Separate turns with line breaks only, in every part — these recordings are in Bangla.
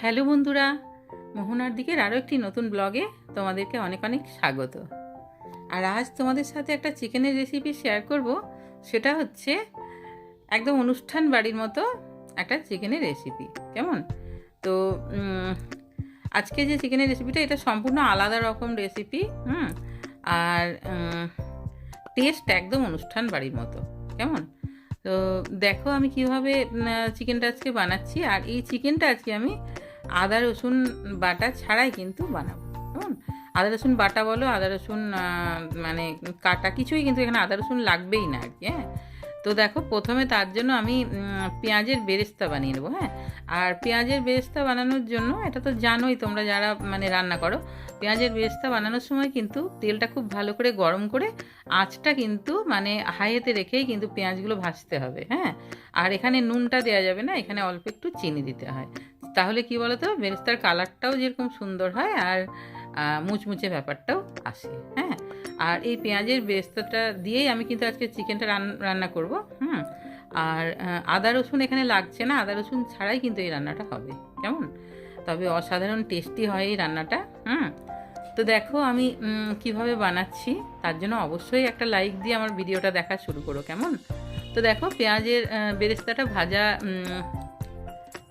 হ্যালো বন্ধুরা, মোহনার দিকের আরও একটি নতুন ব্লগে তোমাদেরকে অনেক অনেক স্বাগত। আর আজ তোমাদের সাথে একটা চিকেনের রেসিপি শেয়ার করব, সেটা হচ্ছে একদম অনুষ্ঠান বাড়ির মতো একটা চিকেনের রেসিপি কেমন? তো আজকে যে চিকেনের রেসিপিটা এটা সম্পূর্ণ আলাদা রকম রেসিপি হুম? আর টেস্ট একদম অনুষ্ঠান বাড়ির মতো। কেমন? তো দেখো আমি কীভাবে চিকেনটা আজকে বানাচ্ছি। আর এই চিকেনটা আজকে আমি আদা, রসুন বাটা ছাড়াই কিন্তু বানাবো, কেমন? আদা, রসুন বাটা বলো, আদা, রসুন মানে কাটা কিছুই কিন্তু এখানে আদা, রসুন লাগবেই না আর কি হ্যাঁ? তো দেখো, প্রথমে তার জন্য আমি পেঁয়াজের বেরেস্তা বানিয়ে নেব হ্যাঁ? আর পেঁয়াজের বেরেস্তা বানানোর জন্য, এটা তো জানোই তোমরা যারা মানে রান্না করো, পেঁয়াজের বেরেস্তা বানানোর সময় কিন্তু তেলটা খুব ভালো করে গরম করে আঁচটা কিন্তু মানে হাইয়েতে রেখেই কিন্তু পেঁয়াজগুলো ভাজতে হবে হ্যাঁ? আর এখানে নুনটা দেওয়া যাবে না, এখানে অল্প একটু চিনি দিতে হয়। তাহলে কি বলতো? বেরেস্তার কালারটাও যেরকম সুন্দর হয় আর মুচমুচে ব্যাপারটাও আসে হ্যাঁ? আর এই পেঁয়াজের বেরেস্তাটা দিয়েই আমি কিন্তু আজকে চিকেনটা রান- রান্না করব, হুম? আর আদা রসুন এখানে লাগছে না, আদা রসুন ছাড়াই কিন্তু এই রান্নাটা হবে, কেমন? তবে অসাধারণ টেস্টি হয় এই রান্নাটা, হুম? তো দেখো আমি কীভাবে বানাচ্ছি, তার জন্য অবশ্যই একটা লাইক দিয়ে আমার ভিডিওটা দেখা শুরু করো, কেমন? তো দেখো পেঁয়াজের বেরেস্তাটা ভাজা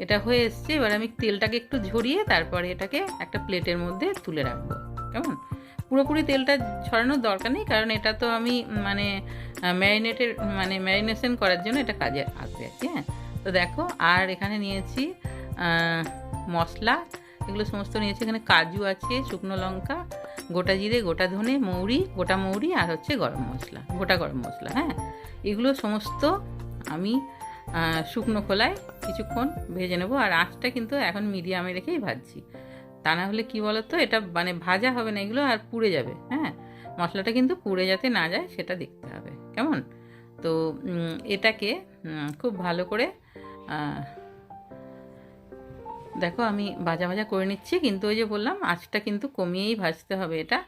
এটা হয়ে এসছে, এবার আমি তেলটাকে একটু ঝরিয়ে তারপরে এটাকে একটা প্লেটের মধ্যে তুলে রাখব। কেমন? পুরোপুরি তেলটা ছড়ানোর দরকার নেই, কারণ এটা তো আমি মানে ম্যারিনেটের মানে ম্যারিনেশন করার জন্য এটা কাজে আসবে আর কি হ্যাঁ? তো দেখো, আর এখানে নিয়েছি মশলা, এগুলো সমস্ত নিয়েছি। এখানে কাজু আছে, শুকনো লঙ্কা, গোটা জিরে, গোটা ধনে, মৌরি, গোটা মৌরি আর হচ্ছে গরম মশলা, গোটা গরম মশলা হ্যাঁ? এগুলো সমস্ত আমি শুকনো খোলায় কিছুক্ষণ ভেজে নেব। আর আঁচটা কিন্তু এখন মিডিয়ামে রেখেই ভাজছি। তা না হলে কী বলতো, এটা মানে ভাজা হবে না এগুলো, আর পুড়ে যাবে হ্যাঁ? মশলাটা কিন্তু পুড়ে যাতে না যায়, সেটা দেখতে হবে, কেমন? তো এটাকে খুব ভালো করে দেখো আমি ভাজা ভাজা করে নিচ্ছি, কিন্তু ওই যে বললাম, আঁচটা কিন্তু কমিয়েই ভাজতে হবে এটা।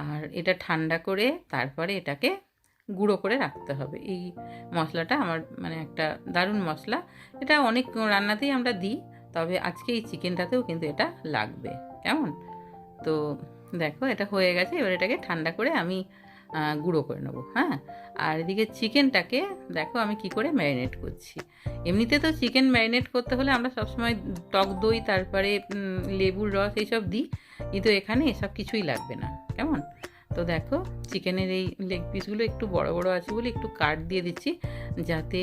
আর এটা ঠান্ডা করে তারপরে এটাকে গুঁড়ো করে রাখতে হবে। এই মশলাটা আমার মানে একটা দারুণ মশলা। এটা অনেক রান্নাতেই আমরা দিই, তবে আজকে এই চিকেনটাতেও কিন্তু এটা লাগবে। কেমন? তো দেখো, এটা হয়ে গেছে। এবার এটাকে ঠান্ডা করে আমি গুঁড়ো করে নেব হ্যাঁ? আর এদিকে চিকেনটাকে দেখো আমি কি করে ম্যারিনেট করছি। এমনিতে তো চিকেন ম্যারিনেট করতে হলে আমরা সবসময় টক দই, তারপরে লেবুর রস এইসব দিই, কিন্তু এখানে এসব কিছুই লাগবে না। কেমন? তো দেখো চিকেনের এই লেগ পিসগুলো একটু বড় বড় আছে বলে একটু কাট দিয়ে দিচ্ছি, যাতে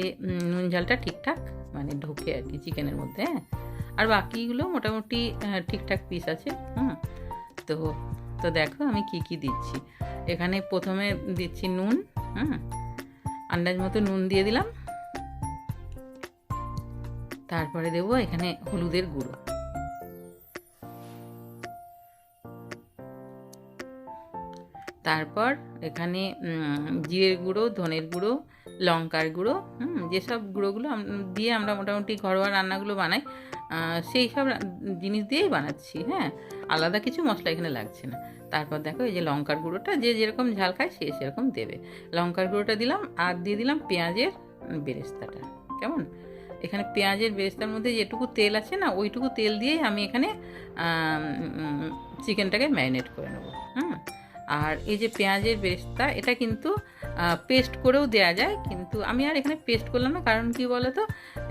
নুন ঝালটা ঠিকঠাক মানে ঢোকে আর কি চিকেনের মধ্যে হ্যাঁ? আর বাকিগুলো মোটামুটি ঠিকঠাক পিস আছে, হুম? তো তো দেখো আমি কি কি দিচ্ছি। এখানে প্রথমে দিচ্ছি নুন, হুম? আন্দাজ মতো নুন দিয়ে দিলাম। তারপরে দেবো এখানে হলুদের গুঁড়ো। তারপর এখানে জিরের গুঁড়ো, ধনের গুঁড়ো, লঙ্কার গুঁড়ো, হুম, যেসব গুঁড়োগুলো দিয়ে আমরা মোটামুটি ঘরোয়া রান্নাগুলো বানাই সেই সব জিনিস দিয়েই বানাচ্ছি হ্যাঁ। আলাদা কিছু মশলা এখানে লাগছে না। তারপর দেখো এই যে লঙ্কার গুঁড়োটা, যে যেরকম ঝাল খায় সে সেরকম দেবে। লঙ্কার গুঁড়োটা দিলাম আর দিয়ে দিলাম পেঁয়াজের বেরেস্তাটা, কেমন? এখানে পেঁয়াজের বেরেস্তার মধ্যে যেটুকু তেল আছে না, ওইটুকু তেল দিয়েই আমি এখানে চিকেনটাকে ম্যারিনেট করে নেব, হুম। আর এই যে পেঁয়াজের বেরেস্তা এটা কিন্তু পেস্ট করেও দেয়া যায়, কিন্তু আমি আর এখানে পেস্ট করলাম না, কারণ কি বলো তো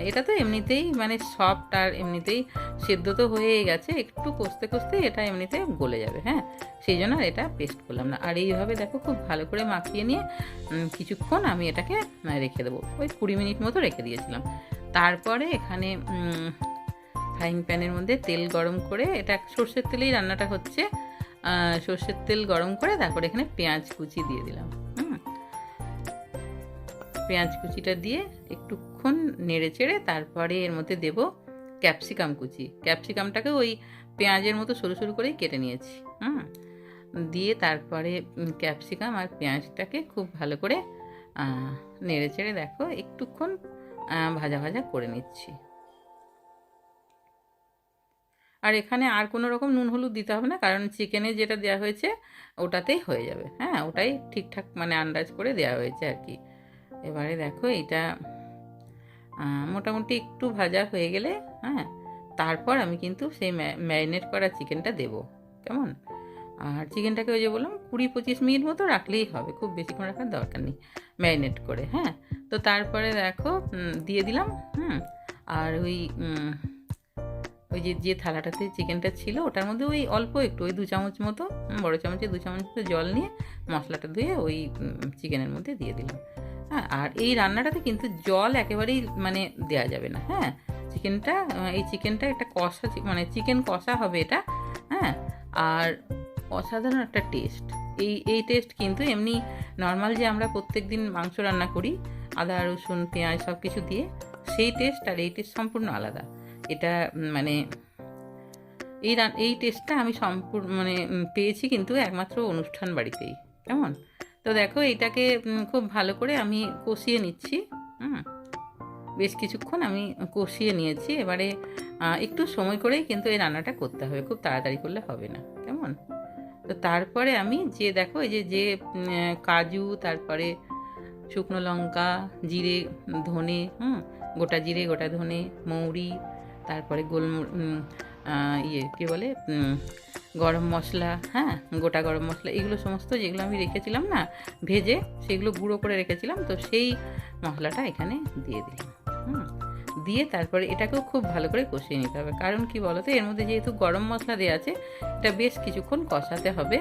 এটা তো এমনিতেই মানে সফট আর এমনিতেই সেদ্ধ তো হয়েই গেছে, একটু কষতে কষতে এটা এমনিতে গলে যাবে হ্যাঁ? সেই জন্য এটা পেস্ট করলাম না। আর এইভাবে দেখো খুব ভালো করে মাখিয়ে নিয়ে কিছুক্ষণ আমি এটাকে রেখে দেবো। ওই কুড়ি মিনিট মতো রেখে দিয়েছিলাম। তারপরে এখানে ফ্রাইং প্যানের মধ্যে তেল গরম করে, এটা সর্ষের তেলেই রান্নাটা হচ্ছে সর্ষের তেল গরম করে তারপরে এখানে পেঁয়াজ কুচি দিয়ে দিলাম পেঁয়াজ কুচিটা দিয়ে একটুক্ষণ নেড়ে চেড়ে তারপরে এর মধ্যে দেব ক্যাপসিকাম কুচি। ক্যাপসিকামটাকে ওই পেঁয়াজের মতো সরু সরু করেই কেটে নিয়েছি, হুম? দিয়ে তারপরে ক্যাপসিকাম আর পেঁয়াজটাকে খুব ভালো করে নেড়ে চেড়ে দেখো, একটুক্ষণ ভাজা ভাজা করে নিচ্ছি। আর এখানে আর কোনো রকম নুন হলুদ দিতে হবে না, কারণ চিকেনে যেটা দেওয়া হয়েছে ওটাতেই হয়ে যাবে। হ্যাঁ ওটাই ঠিকঠাক মানে আন্দাজ করে দেওয়া হয়েছে আর কি। এবারে দেখো এটা মোটামুটি একটু ভাজা হয়ে গেলে হ্যাঁ তারপর আমি কিন্তু সেই ম্যারিনেট করা চিকেনটা দেবো, কেমন? আর চিকেনটাকে ওই যে বললাম, কুড়ি পঁচিশ মিনিট মতো রাখলেই হবে, খুব বেশিক্ষণ রাখার দরকার নেই, ম্যারিনেট করে হ্যাঁ। তো তারপরে দেখো দিয়ে দিলাম, হুম। আর ওই ওই যে যে থালাটাতে চিকেনটা ছিল, ওটার মধ্যে ওই অল্প একটু, ওই দু চামচ মতো বড় চামচে দু চামচ মতো জল নিয়ে মশলাটা ধুয়ে ওই চিকেনের মধ্যে দিয়ে দিলাম। হ্যাঁ আর এই রান্নাটাতে কিন্তু জল একেবারেই মানে দেওয়া যাবে না হ্যাঁ। চিকেনটা, এই চিকেনটা একটা কষা মানে চিকেন কষা হবে এটা হ্যাঁ। আর অসাধারণ একটা টেস্ট। এই এই টেস্ট কিন্তু এমনি নর্মাল যে আমরা প্রত্যেক দিন মাংস রান্না করি, আদা, রসুন, পেঁয়াজ সব কিছু দিয়ে, সেই টেস্ট আর এই টেস্ট সম্পূর্ণ আলাদা। এটা মানে এই এই টেস্টটা আমি সম্পূর্ণ মানে পেয়েছি কিন্তু একমাত্র অনুষ্ঠান বাড়িতেই। কেমন? তো দেখো এটাকে খুব ভালো করে আমি কষিয়ে নিচ্ছি, হুম? বেশ কিছুক্ষণ আমি কষিয়ে নিয়েছি, এবারে একটু সময় করেই কিন্তু এই রান্নাটা করতে হবে, খুব তাড়াতাড়ি করলে হবে না, কেমন? তো তারপরে আমি যে, দেখো, এই যে যে কাজু, তারপরে শুকনো লঙ্কা, জিরে, ধনে, হুম? গোটা জিরে, গোটা ধনে, মৌরি তারপরে গোল ইয়ে কী বলে গরম মশলা হ্যাঁ গোটা গরম মশলা, এগুলো সমস্ত যেগুলো আমি রেখেছিলাম না, ভেজে সেগুলো গুঁড়ো করে রেখেছিলাম, তো সেই মশলাটা এখানে দিয়ে দিলাম। হুম। দিয়ে তারপরে এটাকেও খুব ভালো করে কষিয়ে নিতে হবে। কারণ কি বলতো, এর মধ্যে যেহেতু গরম মশলা দেওয়া আছে, এটা বেশ কিছুক্ষণ কষাতে হবে।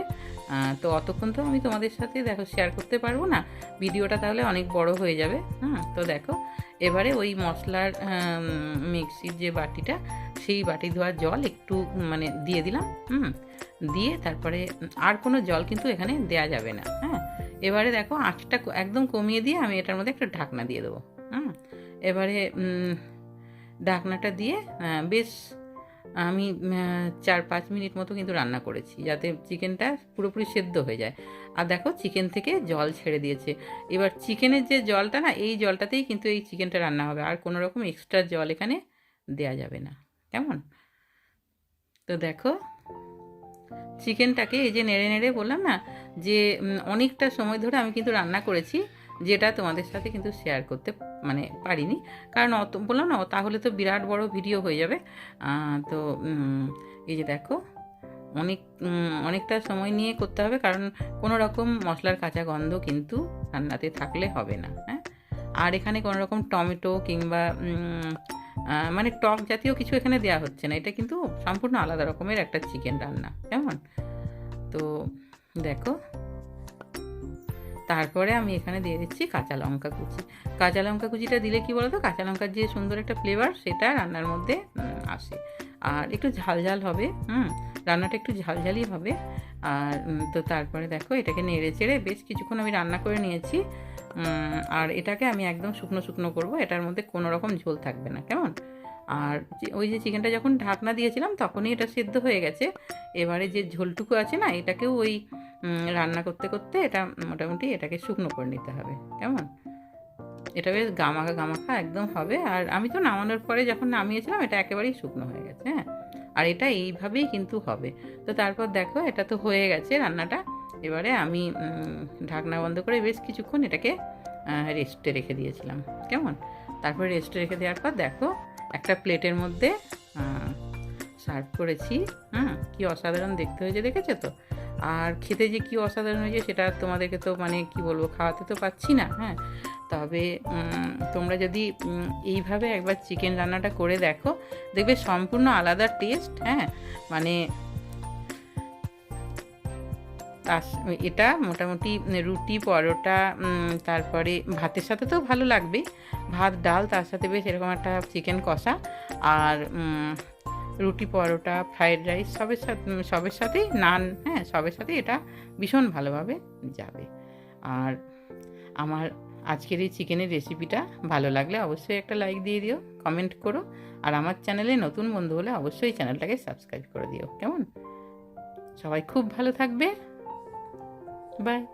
তো অতক্ষণ তো আমি তোমাদের সাথে দেখো শেয়ার করতে পারব না। ভিডিওটা তাহলে অনেক বড় হয়ে যাবে। হুম, তো দেখো, এবারে ওই মশলার মিক্সির যে বাটিটা, সেই বাটি ধোয়ার জল একটু মানে দিয়ে দিলাম। হুম, দিয়ে তারপরে আর কোনো জল কিন্তু এখানে দেয়া যাবে না। হ্যাঁ এবারে দেখো আঁচটা একদম কমিয়ে দিয়ে আমি এটার মধ্যে একটা ঢাকনা দিয়ে দেবো। হুম এবারে ঢাকনাটা দিয়ে বেশ, আমি চার পাঁচ মিনিট মতো কিন্তু রান্না করেছি, যাতে চিকেনটা পুরোপুরি সেদ্ধ হয়ে যায়। আর দেখো, চিকেন থেকে জল ছেড়ে দিয়েছে। এবার চিকেনের যে জলটা না, এই জলটাতেই কিন্তু এই চিকেনটা রান্না হবে। আর কোনো রকম এক্সট্রা জল এখানে দেয়া যাবে না। কেমন? তো দেখো, চিকেনটাকে এই যে নেড়ে নেড়ে বললাম না, যে অনেকটা সময় ধরে আমি কিন্তু রান্না করেছি। যেটা তোমাদের সাথে কিন্তু শেয়ার করতে মানে পারিনি। কারণ অত বললাম না, তাহলে তো বিরাট বড় ভিডিও হয়ে যাবে। তো এই যে দেখো, অনেক অনেকটা সময় নিয়ে করতে হবে, কারণ কোনো রকম মশলার কাঁচা গন্ধ কিন্তু রান্নাতে থাকলে হবে না হ্যাঁ? আর এখানে কোনো রকম টমেটো কিংবা মানে টক জাতীয় কিছু এখানে দেওয়া হচ্ছে না। এটা কিন্তু সম্পূর্ণ আলাদা রকমের একটা চিকেন রান্না, কেমন? তো, দেখো তারপরে আমি এখানে দিয়ে দিচ্ছি কাঁচা লঙ্কা কুচি। কাঁচা লঙ্কা কুচিটা দিলে কি বলতো? কাঁচা লঙ্কার যে সুন্দর একটা ফ্লেভার সেটা রান্নার মধ্যে আসে। আর একটু ঝাল ঝাল হবে, হুম? রান্নাটা একটু ঝালঝালই হবে। আর তো তারপরে দেখো, এটাকে নেড়ে চেড়ে বেশ কিছুক্ষণ আমি রান্না করে নিয়েছি। আর এটাকে আমি একদম শুকনো শুকনো করব, এটার মধ্যে কোনো রকম ঝোল থাকবে না, কেমন? আর ওই যে চিকেনটা যখন ঢাকনা দিয়েছিলাম, তখনই এটা সিদ্ধ হয়ে গেছে। এবারে যে ঝোলটুকু আছে না, এটাকেও ওই রান্না করতে করতে এটা মোটামুটি এটাকে শুকনো করে নিতে হবে, কেমন? এটা বেশ গামাখা গামাখা একদম হবে। আর আমি তো নামানোর পরে যখন নামিয়েছিলাম, এটা একেবারেই শুকনো হয়ে গেছে হ্যাঁ? আর এটা এইভাবেই কিন্তু হবে। তো তারপর দেখো, এটা তো হয়ে গেছে রান্নাটা। এবারে আমি ঢাকনা বন্ধ করে বেশ কিছুক্ষণ এটাকে রেস্টে রেখে দিয়েছিলাম, কেমন? তারপরে রেস্টে রেখে দেওয়ার পর দেখো, একটা প্লেটের মধ্যে সার্ভ করেছি, হুম? কি অসাধারণ দেখতে হয়েছে, দেখেছ তো? আর খেতে যে কি অসাধারণ হয়েছে সেটা তোমাদেরকে তো মানে কি বলব, খাওয়াতে তো পাচ্ছি না হ্যাঁ? তবে তোমরা যদি এইভাবে একবার চিকেন রান্নাটা করে দেখো, দেখবে সম্পূর্ণ আলাদা টেস্ট হ্যাঁ? মানে এটা মোটামুটি রুটি, পরোটা তারপরে ভাতের সাথে তো ভালো লাগবে ভাত, ডাল, তার সাথে বেশ এরকম একটা চিকেন কষা। আর রুটি পরোটা ফ্রায়েড রাইস সবের সাথে সবের সাথেই নান হ্যাঁ সবের সাথেই এটা ভীষণ ভালোভাবে যাবে। আর আমার আজকের এই চিকেনের রেসিপিটা ভালো লাগলে অবশ্যই একটা লাইক দিয়ে দিও কমেন্ট করো, আর আমার চ্যানেলে নতুন বন্ধু হলে অবশ্যই চ্যানেলটাকে সাবস্ক্রাইব করে দিও, কেমন? সবাই খুব ভালো থাকবে। বাই